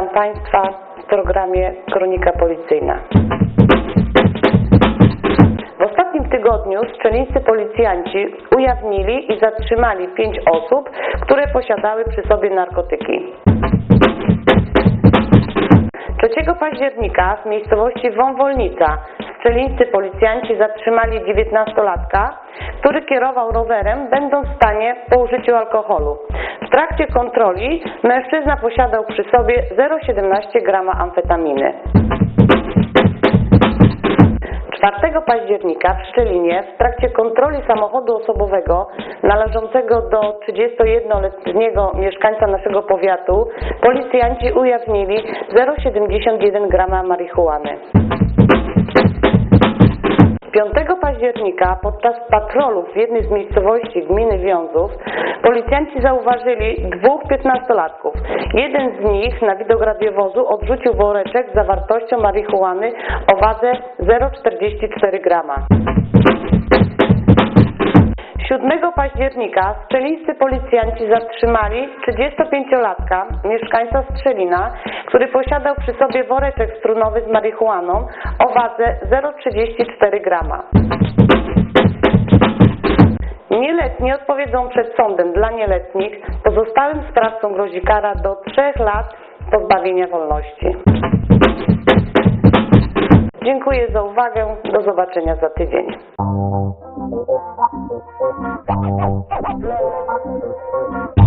Państwa w programie Kronika Policyjna. W ostatnim tygodniu szczelińscy policjanci ujawnili i zatrzymali pięć osób, które posiadały przy sobie narkotyki. 3 października w miejscowości Wąwolnica szczelińscy policjanci zatrzymali 19-latka, który kierował rowerem, będąc w stanie po użyciu alkoholu. Trakcie kontroli mężczyzna posiadał przy sobie 0,17 grama amfetaminy. 4 października w Szczelinie w trakcie kontroli samochodu osobowego należącego do 31-letniego mieszkańca naszego powiatu policjanci ujawnili 0,71 grama marihuany. 5 października podczas patrolów w jednej z miejscowości gminy Wiązów policjanci zauważyli dwóch piętnastolatków. Jeden z nich na widok radiowozu odrzucił woreczek z zawartością marihuany o wadze 0,44 grama. 7 października strzelińscy policjanci zatrzymali 35-latka, mieszkańca Strzelina, który posiadał przy sobie woreczek strunowy z marihuaną o wadze 0,34 grama. Nieletni odpowiedzą przed sądem dla nieletnich. Pozostałym sprawcom grozi kara do 3 lat pozbawienia wolności. Dziękuję za uwagę. Do zobaczenia za tydzień. Thank you.